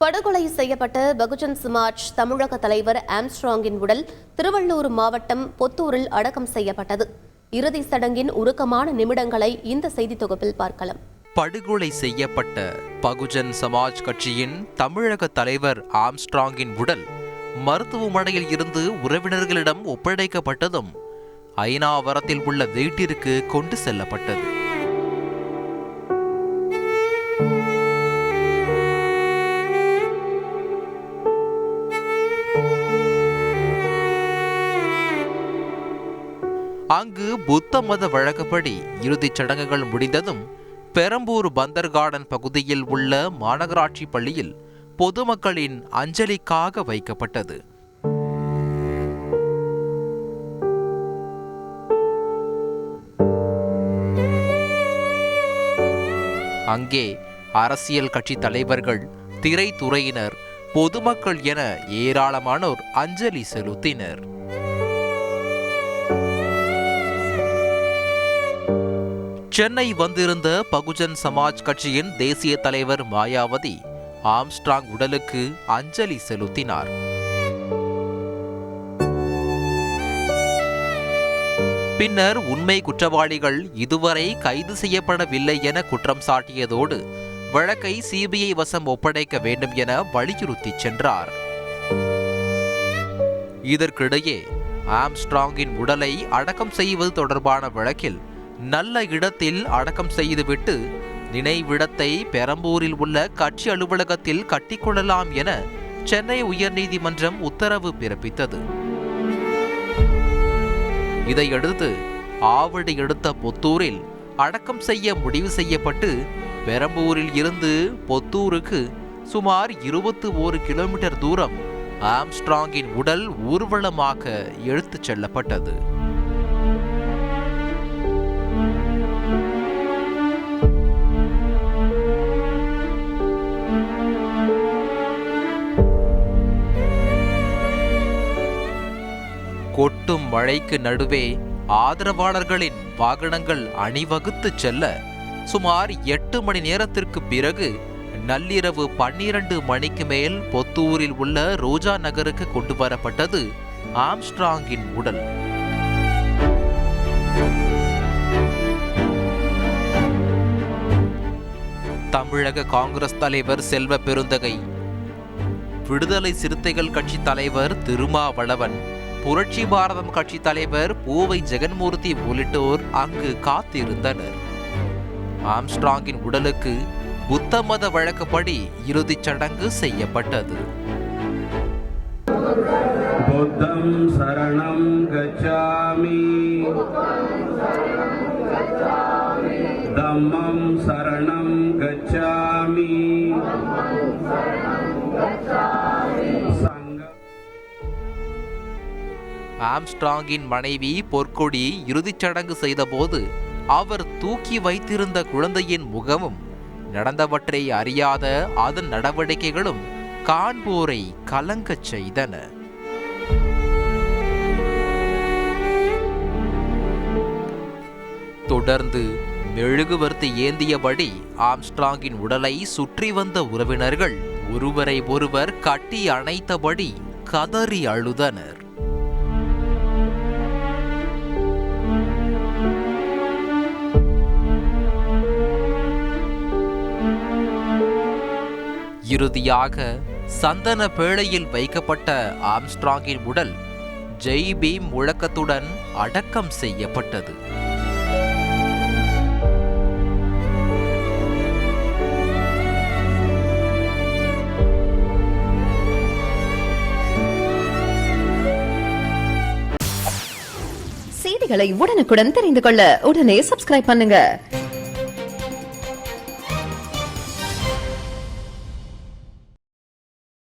படுகொலை செய்யப்பட்ட பகுஜன் சமாஜ் தமிழக தலைவர் ஆம்ஸ்ட்ராங்கின் உடல் திருவள்ளூர் மாவட்டம் பொத்தூரில் அடக்கம் செய்யப்பட்டது. இறுதி சடங்கின் உருக்கமான நிமிடங்களை இந்த செய்தி தொகுப்பில் பார்க்கலாம். படுகொலை செய்யப்பட்ட பகுஜன் சமாஜ் கட்சியின் தமிழக தலைவர் ஆம்ஸ்ட்ராங்கின் உடல் மருத்துவமனையில் இருந்து உறவினர்களிடம் ஒப்படைக்கப்பட்டதும் ஐநாவரத்தில் உள்ள வீட்டிற்கு கொண்டு செல்லப்பட்டது. அங்கு புத்த மத வழக்கப்படி இறுதிச் சடங்குகள் முடிந்ததும் பெரம்பூர் பந்தர் கார்டன் பகுதியில் உள்ள மாநகராட்சி பள்ளியில் பொதுமக்களின் அஞ்சலிக்காக வைக்கப்பட்டது. அங்கே அரசியல் கட்சி தலைவர்கள் திரைத்துறையினர் பொதுமக்கள் என ஏராளமானோர் அஞ்சலி செலுத்தினர். சென்னை வந்திருந்த பகுஜன் சமாஜ் கட்சியின் தேசிய தலைவர் மாயாவதி ஆம்ஸ்ட்ராங் உடலுக்கு அஞ்சலி செலுத்தினார். பின்னர் உண்மை குற்றவாளிகள் இதுவரை கைது செய்யப்படவில்லை என குற்றம் சாட்டியதோடு வழக்கை சிபிஐ வசம் ஒப்படைக்க வேண்டும் என வலியுறுத்தி சென்றார். இதற்கிடையே ஆம்ஸ்ட்ராங்கின் உடலை அடக்கம் செய்வது தொடர்பான வழக்கில் நல்ல இடத்தில் அடக்கம் செய்துவிட்டு நினைவிடத்தை பெரம்பூரில் உள்ள கட்சி அலுவலகத்தில் கட்டிக்கொள்ளலாம் என சென்னை உயர்நீதிமன்றம் உத்தரவு பிறப்பித்தது. இதையடுத்து ஆவடி எடுத்த பொத்தூரில் அடக்கம் செய்ய முடிவு செய்யப்பட்டு பெரம்பூரில் இருந்து பொத்தூருக்கு சுமார் இருபத்து ஓரு கிலோமீட்டர் தூரம் ஆம்ஸ்ட்ராங்கின் உடல் ஊர்வலமாக எடுத்துச் செல்லப்பட்டது. கொட்டும் மழைக்கு நடுவே ஆதரவாளர்களின் வாகனங்கள் அணிவகுத்து செல்ல சுமார் எட்டு மணி நேரத்திற்கு பிறகு நள்ளிரவு பன்னிரண்டு மணிக்கு மேல் பொத்தூரில் உள்ள ரோஜா நகருக்கு கொண்டு வரப்பட்டது ஆம்ஸ்ட்ராங்கின் உடல். தமிழக காங்கிரஸ் தலைவர் செல்வ பெருந்தகை விடுதலை சிறுத்தைகள் கட்சி தலைவர் திருமாவளவன் புரட்சி பாரதம் கட்சி தலைவர் பூவை ஜெகன்மூர்த்தி உள்ளிட்டோர் அங்கு காத்திருந்தனர். ஆம்ஸ்ட்ராங்கின் உடலுக்கு புத்த மத வழக்கப்படி இறுதிச் சடங்கு செய்யப்பட்டது. புத்தம் சரணம் கச்சாமி. தம்மம் சரணம் கச்சாமி ஆம்ஸ்ட்ராங்கின் மனைவி பொற்கொடி இறுதிச் சடங்கு செய்தபோது அவர் தூக்கி வைத்திருந்த குழந்தையின் முகமும் நடந்தவற்றை அறியாத அதன் நடவடிக்கைகளும் காண்போரை கலங்கச் செய்தன. தொடர்ந்து மெழுகுவர்த்தி ஏந்தியபடி ஆம்ஸ்ட்ராங்கின் உடலை சுற்றி வந்த உறவினர்கள் ஒருவரை ஒருவர் கட்டி அணைத்தபடி கதறி அழுதனர். இறுதியாக சந்தன பேழையில் வைக்கப்பட்ட ஆம்ஸ்ட்ராங்கின் உடல் ஜெய் பீம் முழக்கத்துடன் அடக்கம் செய்யப்பட்டது. செய்திகளை உடனுக்குடன் தெரிந்து கொள்ள உடனே சப்ஸ்கிரைப் பண்ணுங்க.